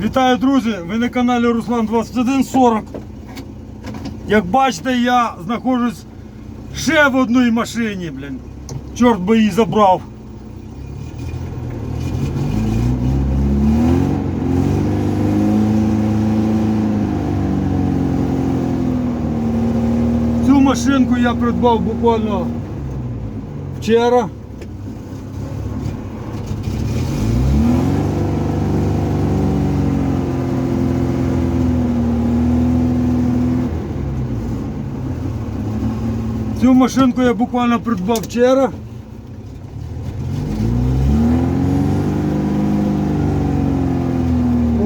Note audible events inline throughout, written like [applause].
Вітаю, друзі! Ви на каналі Руслан 2140. Як бачите, я знаходжусь ще в одній машині, блін. Чорт би її забрав. Цю машинку я придбав буквально вчора. Цю машинку я буквально придбав вчора.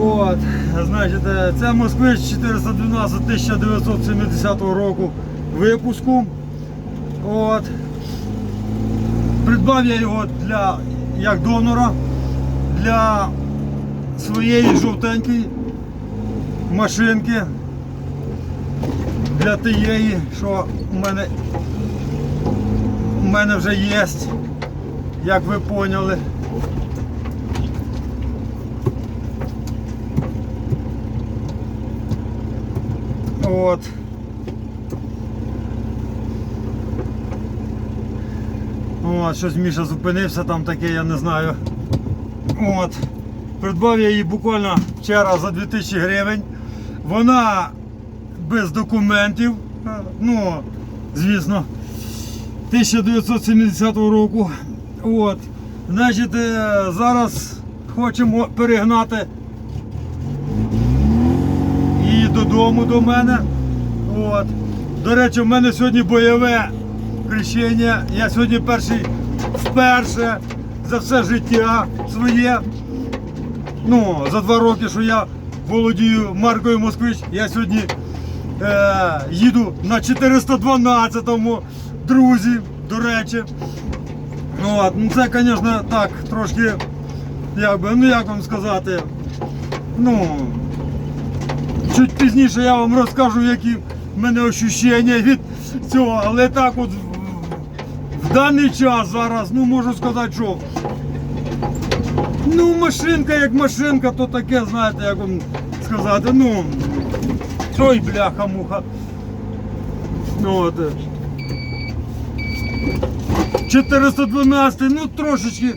От, значить, е, це москвич 412 1970 року випуску. От. Придбав я його для як донора для своєї жовтенької машинки для тієї, що в мене, в мене вже є, як ви поняли. От. От, щось Міша зупинився там таке, я не знаю. От. Придбав я її буквально вчора за 2000 гривень. Вона без документів. Ну, звісно, 1970 року. От. Значить, е, зараз хочемо перегнати її додому до мене. От. До речі, в мене сьогодні бойове хрещення. Я сьогодні перший вперше за все життя своє. Ну, за два роки, що я володію маркою Москвич, я сьогодні е, їду на 412-му, друзі, до речі. От, ну це, звісно, так, трошки, як би, ну як вам сказати, ну, чуть пізніше я вам розкажу, які в мене ощущення від цього, але так от в, даний час зараз, ну можу сказати, що Ну, машинка як машинка, то таке, знаєте, як вам сказати, ну. Ой, бляха-муха. Ну от. Е. 412, ну трошечки.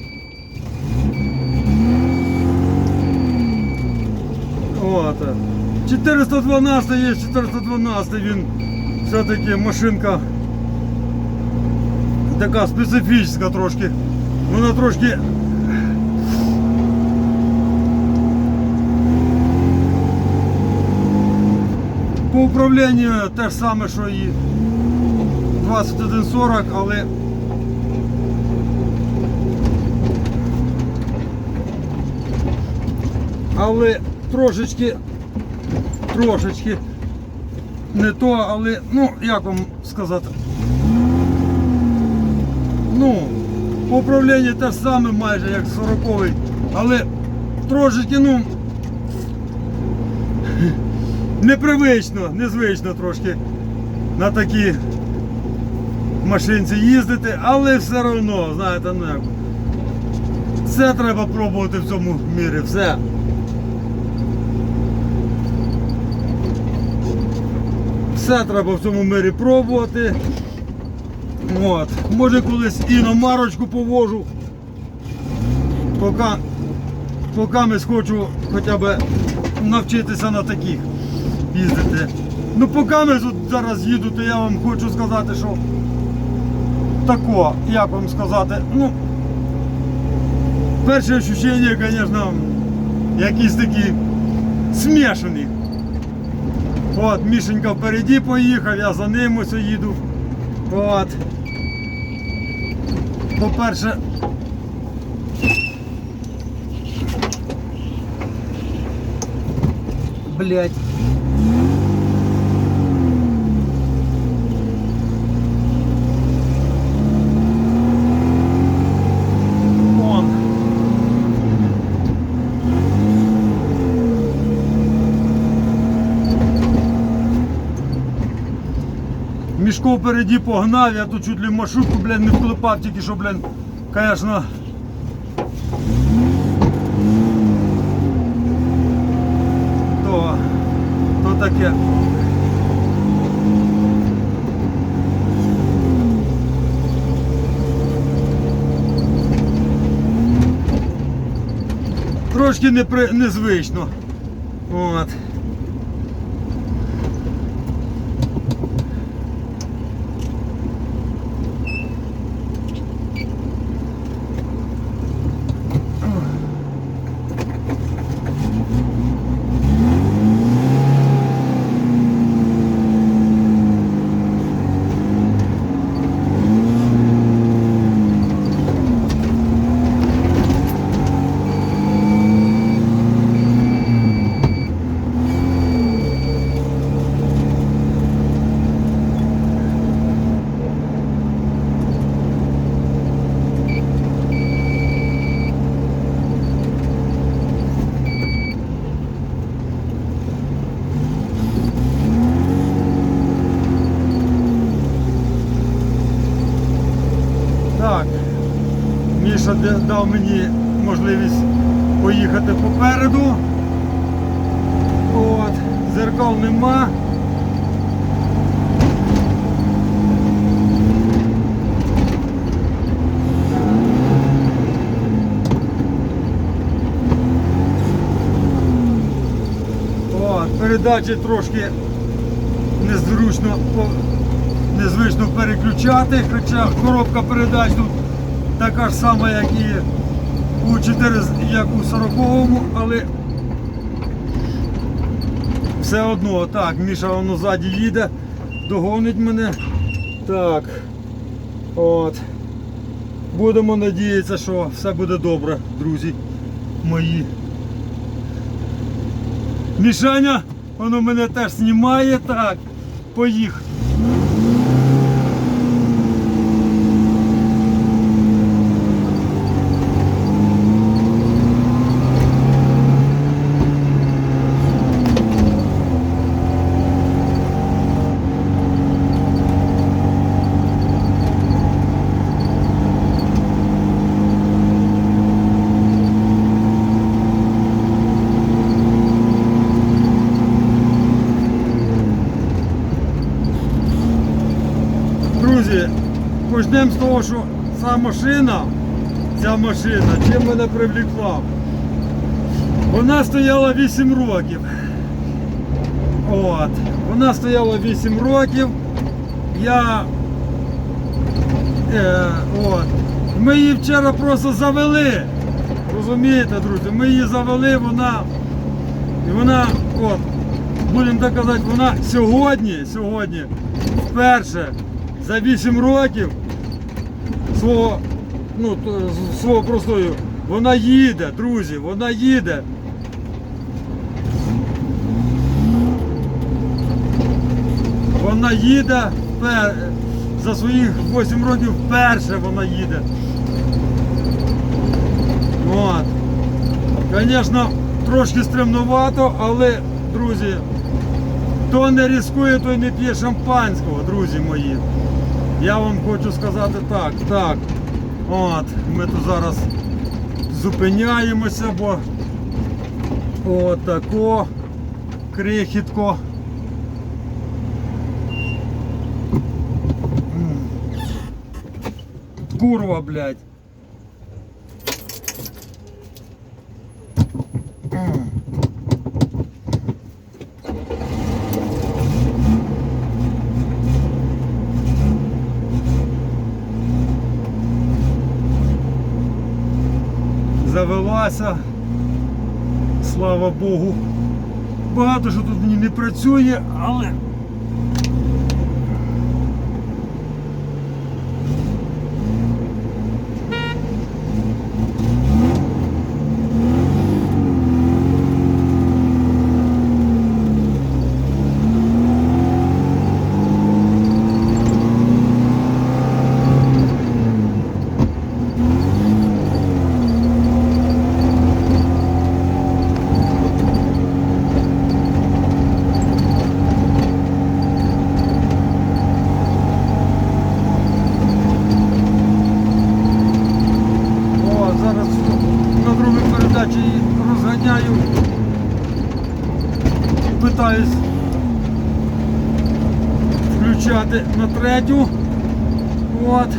От. е. 412 є, 412 він все-таки машинка така специфічна трошки. Вона трошки По управлінню те ж саме, що і 2140, але але трошечки трошечки не то, але ну як вам сказати. Ну, по управлінню те саме майже як 40-й, але трошечки, ну [laughs] непривично, незвично трошки на такій машинці їздити, але все одно, знаєте, ну як. Все треба пробувати в цьому мірі, все. Все треба в цьому мирі пробувати. От. Може колись іномарочку повожу. Поки, поки ми хочу хоча б навчитися на таких їздити. Ну поки ми тут зараз їду, то я вам хочу сказати, що тако, як вам сказати, ну перше відчуття, звісно, якісь такі смішані. От, Мішенька впереді поїхав, я за ним ось їду. От. По-перше, блять. Мішко впереді погнав, я тут чуть ли маршрутку, блядь, не вклепав, тільки що, блядь, конечно. таке. Трошки непри... незвично. От. Так, Дав мені можливість поїхати попереду. От, зеркал нема. Передачі трошки незручно незвично переключати, хоча коробка передач тут така ж сама, як і у 4, як у 40-му, але все одно, так, Міша воно ззаді їде, догонить мене. Так. От. Будемо надіятися, що все буде добре, друзі мої. Мішаня, воно мене теж знімає, так. Поїхав. Друзі, почнемо з того, що ця машина, ця машина, чим мене привлекла. Вона стояла 8 років. От. Вона стояла 8 років. Я. Е, от. Ми її вчора просто завели. Розумієте, друзі? Ми її завели, вона. І вона, от, будемо так казати, вона сьогодні, сьогодні, вперше за 8 років свого, ну, свого простою, вона їде, друзі, вона їде. Вона їде за своїх 8 років вперше вона їде. От. Звісно, трошки стремнувато, але, друзі, хто не ризикує, той не п'є шампанського, друзі мої. Я вам хочу сказати так, так. От, ми тут зараз зупиняємося, бо отако крихітко. Курва, блядь. Завелася. Слава Богу. Багато що тут мені не працює, але. О, зараз на другій передачі її розганяю і питаюсь включати на третю. От.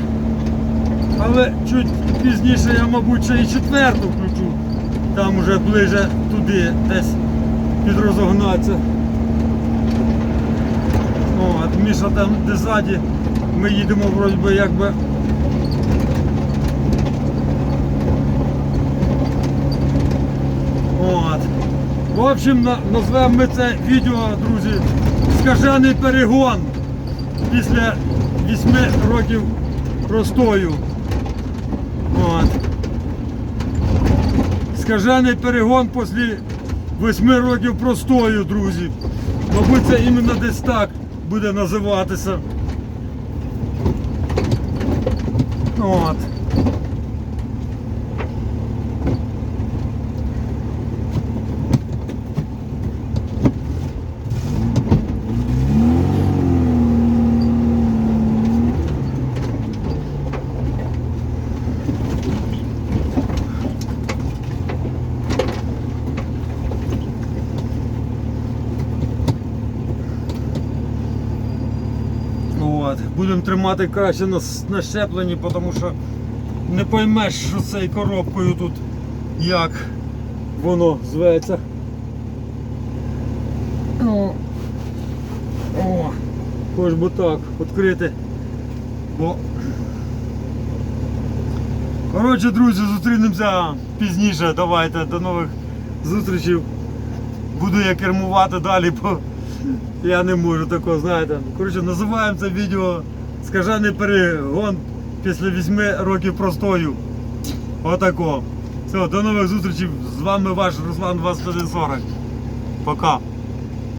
Але чуть пізніше я, мабуть, ще і четверту включу. Там уже ближе туди, десь підрозогнатися. От, Міша там де ззаді. Ми їдемо вроді би якби. От. В общем, на- назвемо ми це відео, друзі, скажений перегон після 8 років простою. От. Скажений перегон після 8 років простою, друзі. Мабуть, це іменно десь так буде називатися. От. От. Будемо тримати краще на, на щепленні, тому що не поймеш, що цією коробкою тут як воно зветься. О, О, хоч би так, відкрити. Бо... Коротше, друзі, зустрінемося пізніше. Давайте, до нових зустрічей. Буду я кермувати далі, бо я не можу такого, знаєте. Коротше, називаємо це відео Скажений перегон після 8 років простою. Отако. Все, до нових зустрічей. З вами ваш Руслан 2140. Пока.